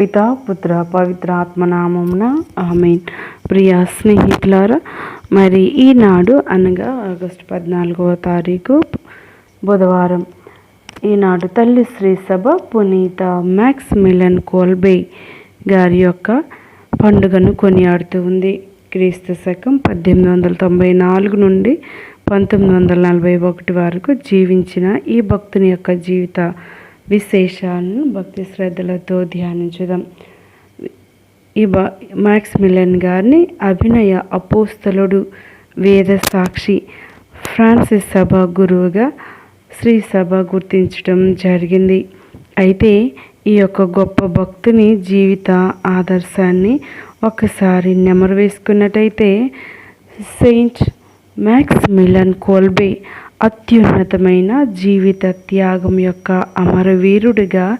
పిత పుత్ర పవిత్ర ఆత్మనామమున ఆమెన్. ప్రియ స్నేహితులారా మరి ఈనాడు అనగా ఆగస్టు పద్నాలుగవ తారీఖు బుధవారం. ఈనాడు తల్లి శ్రీ సభ పునీత మ్యాక్స్ మిలన్ కోల్బే గారి యొక్క పండుగను కొనియాడుతూ ఉంది. క్రీస్తు శకం పద్దెనిమిది వందల తొంభై నాలుగు నుండి పంతొమ్మిది వందల నలభై ఒకటి వరకు జీవించిన ఈ భక్తుని యొక్క జీవిత విశేషాలను భక్తి శ్రద్ధలతో ధ్యానించుదాం. ఈ బా మ్యాక్స్ మిలన్ గారిని అభినయ అపోస్తలుడు వేద సాక్షి ఫ్రాన్సిస్ సభ గురువుగా శ్రీ సభ గుర్తించడం జరిగింది. అయితే ఈ యొక్క గొప్ప భక్తుని జీవిత ఆదర్శాన్ని ఒకసారి నెమరు వేసుకున్నట్టయితే సెయింట్ మ్యాక్స్ మిలన్ కోల్బే అత్యున్నతమైన జీవిత త్యాగం యొక్క అమరవీరుడిగా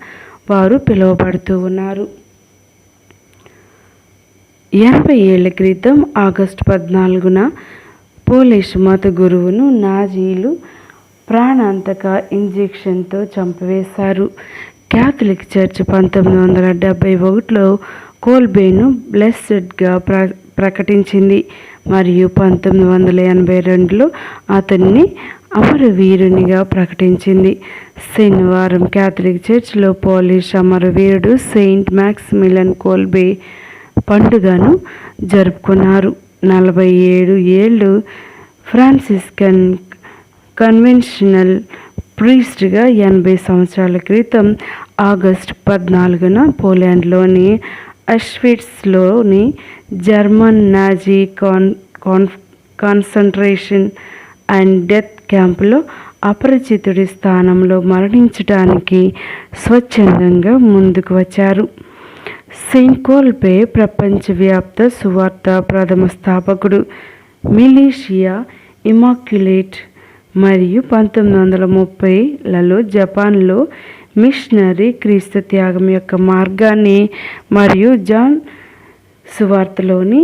వారు పిలువబడుతూ ఉన్నారు. ఎనభై ఏళ్ళ క్రితం ఆగస్టు పద్నాలుగున పోలీసు మత గురువును నాజీలు ప్రాణాంతక ఇంజెక్షన్తో చంపివేశారు. క్యాథలిక్ చర్చ్ పంతొమ్మిది వందల డెబ్బై ఒకటిలో కోల్బేను బ్లెస్సెడ్గా ప్ర ప్రకటించింది. మరియు పంతొమ్మిది వందల ఎనభై రెండులో అతన్ని అమరవీరునిగా ప్రకటించింది. శనివారం క్యాథలిక్ చర్చ్లో పోలిష్ అమరవీరుడు సెయింట్ మ్యాక్స్ మిలన్ కోల్బే పండుగను జరుపుకున్నారు. నలభై ఏడు ఏళ్ళు ఫ్రాన్సిస్కన్ కన్వెన్షనల్ ప్రీస్ట్గా ఎనభై సంవత్సరాల క్రితం ఆగస్ట్ పద్నాలుగున పోలాండ్లోని అష్విట్స్లోని German Nazi con con concentration and death క్యాంపులో అపరిచితుడి స్థానంలో మరణించడానికి స్వచ్ఛందంగా ముందుకు వచ్చారు. సెయింట్ కోల్పే ప్రపంచవ్యాప్త సువార్త ప్రథమ స్థాపకుడు మిలీషియా ఇమాక్యులేట్ మరియు పంతొమ్మిది వందల ముప్పైలలో జపాన్లో మిషనరీ క్రీస్తు త్యాగం యొక్క మార్గాన్ని మరియు జాన్ సువార్తలోని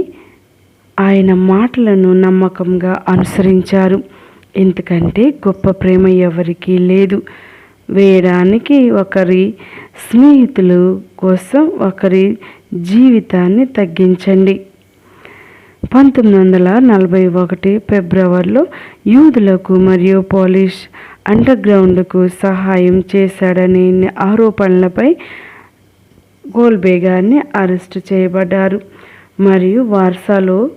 ఆయన మాటలను నమ్మకంగా అనుసరించారు. ఎందుకంటే గొప్ప ప్రేమ ఎవరికీ లేదు. వేయడానికి ఒకరి స్నేహితులు కోసం ఒకరి జీవితాన్ని తగ్గించండి. పంతొమ్మిది వందల నలభై ఒకటి ఫిబ్రవరిలో యూదులకు మరియు పోలీష్ అండర్గ్రౌండ్కు సహాయం చేశాడనే ఆరోపణలపై గోల్బే గారిని అరెస్టు చేయబడ్డారు. మరియు వార్సాలో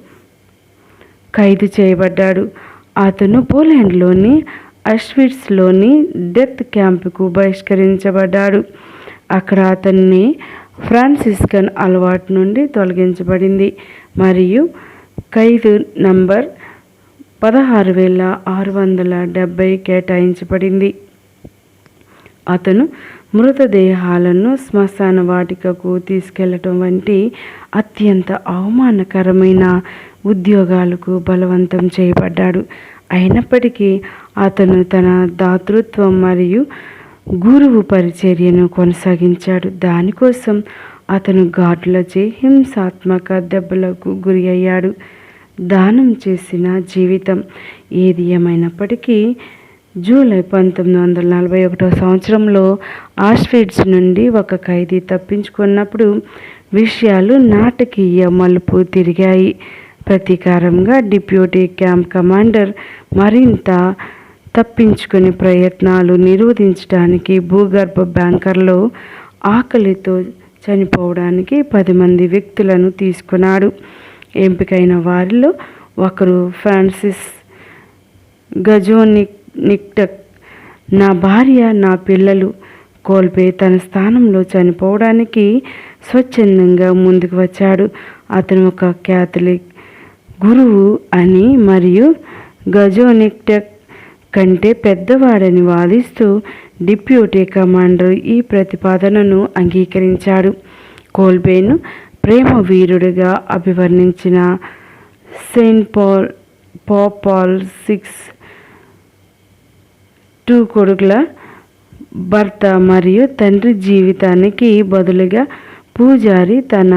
ఖైదు చేయబడ్డాడు. అతను పోలాండ్లోని అష్విట్స్లోని డెత్ క్యాంపుకు బహిష్కరించబడ్డాడు. అక్కడ అతన్ని ఫ్రాన్సిస్కన్ అలవాటు నుండి తొలగించబడింది మరియు ఖైదు నంబర్ పదహారు వేల ఆరు వందల డెబ్బై కేటాయించబడింది. అతను మృతదేహాలను శ్మశాన వాటికకు తీసుకెళ్ళటం వంటి అత్యంత అవమానకరమైన ఉద్యోగాలకు బలవంతం చేయబడ్డాడు. అయినప్పటికీ అతను తన దాతృత్వం మరియు గురువు పరిచర్యను కొనసాగించాడు. దానికోసం అతను ఘాటులచే హింసాత్మక దెబ్బలకు గురి అయ్యాడు దానం చేసిన జీవితం ఏది ఏమైనప్పటికీ జూలై పంతొమ్మిది వందల నలభై ఒకటో సంవత్సరంలో ఆష్విడ్స్ నుండి ఒక ఖైదీ తప్పించుకున్నప్పుడు విషయాలు నాటకీయ మలుపు తిరిగాయి. ప్రతీకారంగా డిప్యూటీ క్యాంప్ కమాండర్ మరింత తప్పించుకునే ప్రయత్నాలు నిరోధించడానికి భూగర్భ బ్యాంకర్లో ఆకలితో చనిపోవడానికి పది మంది వ్యక్తులను తీసుకున్నాడు. ఎంపికైన వారిలో ఒకరు ఫ్రాన్సిస్ గజోనిక్ నిక్టక్ నా భార్య నా పిల్లలు కోల్పే తన స్థానంలో చనిపోవడానికి స్వచ్ఛందంగా ముందుకు వచ్చాడు. అతను ఒక క్యాథలిక్ గురువు అని మరియు గజోనిక్టక్ కంటే పెద్దవాడని వాదిస్తూ డిప్యూటీ కమాండర్ ఈ ప్రతిపాదనను అంగీకరించాడు. కోల్బేను ప్రేమ వీరుడిగా అభివర్ణించిన Saint Paul Paul six two కొడుకుల భర్త మరియు తండ్రి జీవితానికి బదులుగా పూజారి తన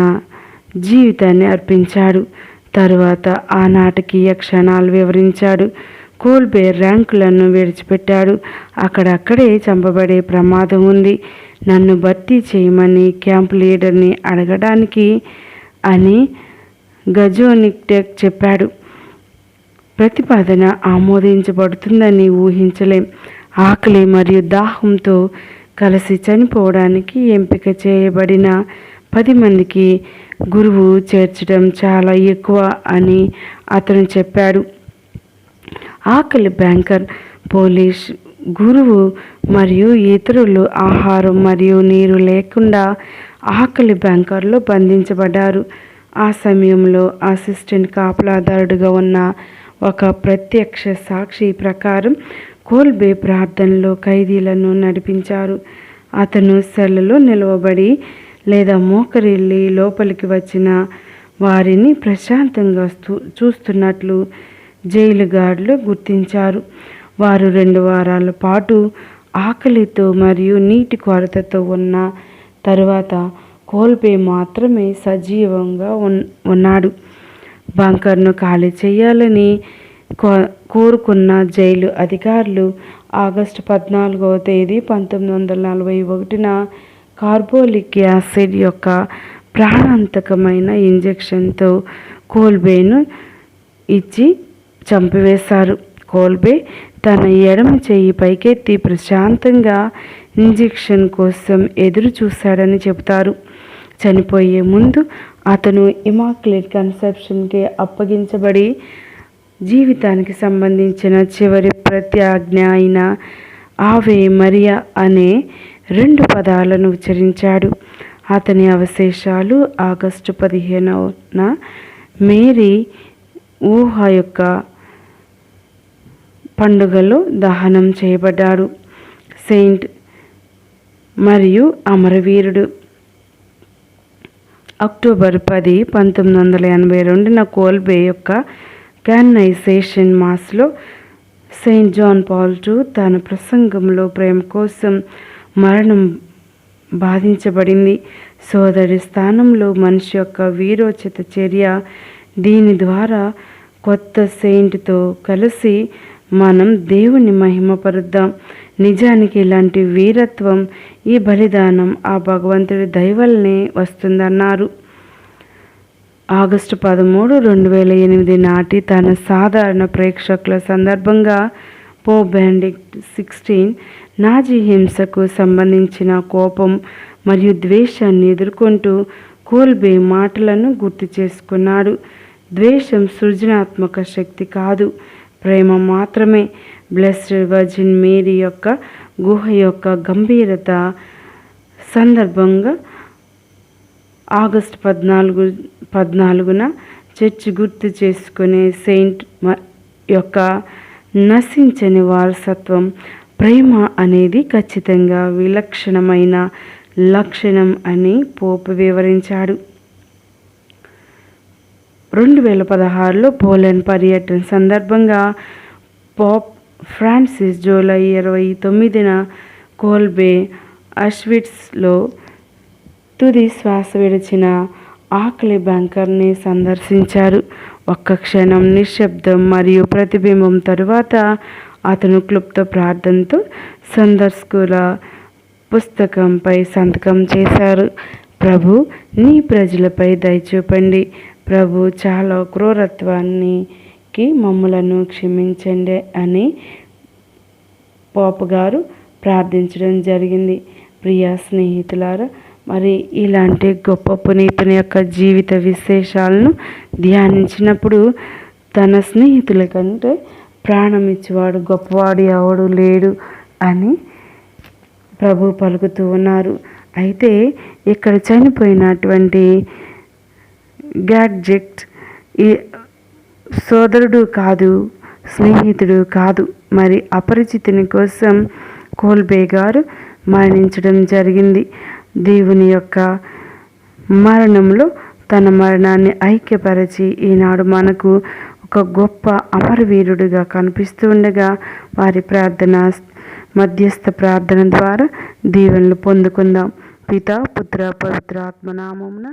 జీవితాన్ని అర్పించాడు. తరువాత ఆనాటికీయ క్షణాలు వివరించాడు. కోల్బే ర్యాంకులను విడిచిపెట్టాడు. అక్కడక్కడే చంపబడే ప్రమాదం ఉంది. నన్ను భర్తీ చేయమని క్యాంప్ లీడర్ని అడగడానికి అని గజోనిక్టెక్ చెప్పాడు. ప్రతిపాదన ఆమోదించబడుతుందని ఊహించలేం. ఆకలి మరియు దాహంతో కలిసి చనిపోవడానికి ఎంపిక చేయబడిన పది మందికి గురువు చేర్చడం చాలా ఎక్కువ అని అతను చెప్పాడు. ఆకలి బ్యాంకర్ పోలీస్ గురువు మరియు ఇతరులు ఆహారం మరియు నీరు లేకుండా ఆకలి బ్యాంకర్లో బంధించబడ్డారు. ఆ సమయంలో అసిస్టెంట్ కాపలాదారుడుగా ఉన్న ఒక ప్రత్యక్ష సాక్షి ప్రకారం కోల్బే ప్రార్థనలో ఖైదీలను నడిపించారు. అతను సెల్లలో నిలవబడి లేదా మోకరిల్లి లోపలికి వచ్చిన వారిని ప్రశాంతంగా చూస్తున్నట్లు జైలు గార్డులు గుర్తించారు. వారు రెండు వారాల పాటు ఆకలితో మరియు నీటి కొరతతో ఉన్న తరువాత కోల్పే మాత్రమే సజీవంగా ఉన్నాడు. బంకర్ను ఖాళీ చేయాలని కోరుకున్న జైలు అధికారులు ఆగస్టు పద్నాలుగవ తేదీ పంతొమ్మిది వందల నలభై ఒకటిన కార్బోలిక్ యాసిడ్ యొక్క ప్రాణాంతకమైన ఇంజెక్షన్తో కోల్బేను ఇచ్చి చంపివేశారు. కోల్బే తన ఎడమ చెయ్యి పైకెత్తి ప్రశాంతంగా ఇంజెక్షన్ కోసం ఎదురు చూశాడని చెబుతారు. చనిపోయే ముందు అతను ఇమాక్లేట్ కన్సెప్షన్కి అప్పగించబడి జీవితానికి సంబంధించిన చివరి ప్రత్యాజ్ఞ అయిన ఆవే మరియా అనే రెండు పదాలను ఉచ్చరించాడు. అతని అవశేషాలు ఆగస్టు పదిహేనవ మేరీ ఊహ యొక్క పండుగలో దహనం చేయబడ్డాడు. సెయింట్ మరియు అమరవీరుడు. అక్టోబర్ పది పంతొమ్మిది వందల ఎనభై రెండున కోల్బే యొక్క క్యానైజేషన్ మాస్లో సెయింట్ జాన్ పాల్ టూ తన ప్రసంగంలో ప్రేమ కోసం మరణం బాధించబడింది. సోదరి స్థానంలో మనిషి యొక్క వీరోచిత చర్య దీని ద్వారా కొత్త సెయింట్తో కలిసి మనం దేవుని మహిమపరుద్దాం. నిజానికి ఇలాంటి వీరత్వం ఈ బలిదానం ఆ భగవంతుడి దయవల్లనే వస్తుందన్నారు. ఆగస్టు పదమూడు రెండు వేల ఎనిమిది నాటి తన సాధారణ ప్రేక్షకుల సందర్భంగా పో బ్యాండిక్ట్ సిక్స్టీన్ నాజీ హింసకు సంబంధించిన కోపం మరియు ద్వేషాన్ని ఎదుర్కొంటూ కోల్బే మాటలను గుర్తు చేసుకున్నాడు. ద్వేషం సృజనాత్మక శక్తి కాదు ప్రేమ మాత్రమే. బ్లెస్డ్ వర్జిన్ మేరీ యొక్క గుహ యొక్క గంభీరత సందర్భంగా ఆగస్ట్ పద్నాలుగు పద్నాలుగున చర్చి గుర్తు చేసుకునే సెయింట్ యొక్క నశించని వారసత్వం. ప్రేమ అనేది ఖచ్చితంగా విలక్షణమైన లక్షణం అని పోపు వివరించాడు. రెండు వేల పదహారులో పోలాండ్ పర్యటన సందర్భంగా పోప్ ఫ్రాన్సిస్ జూలై ఇరవై తొమ్మిదిన కోల్బే అష్విట్స్లో తుది శ్వాస విడిచిన ఆకలి బ్యాంకర్ని సందర్శించారు. ఒక్క క్షణం నిశ్శబ్దం మరియు ప్రతిబింబం తరువాత అతను క్లుప్త ప్రార్థనతో సందర్శకుల పుస్తకంపై సంతకం చేశారు. ప్రభు నీ ప్రజలపై దయచూపండి ప్రభు చాలా క్రూరత్వానికి మమ్మలను క్షమించండి అని పోపు గారు ప్రార్థించడం జరిగింది. ప్రియా స్నేహితులారా మరి ఇలాంటి గొప్ప పునీతుని యొక్క జీవిత విశేషాలను ధ్యానించినప్పుడు తన స్నేహితుల కంటే ప్రాణం ఇచ్చేవాడు గొప్పవాడు ఎవడు లేడు అని ప్రభు పలుకుతూ ఉన్నారు. అయితే ఇక్కడ చనిపోయినటువంటి గ్యాడ్జెక్ట్ ఈ సోదరుడు కాదు స్నేహితుడు కాదు. మరి అపరిచితుని కోసం కోల్బే గారు మరణించడం జరిగింది. దేవుని యొక్క మరణంలో తన మరణాన్ని ఐక్యపరిచి ఈనాడు మనకు ఒక గొప్ప అమరవీరుడిగా కనిపిస్తూ ఉండగా వారి ప్రార్థన మధ్యస్థ ప్రార్థన ద్వారా దీవెనలు పొందుకుందాం. పిత పుత్ర పవిత్ర ఆత్మనామమున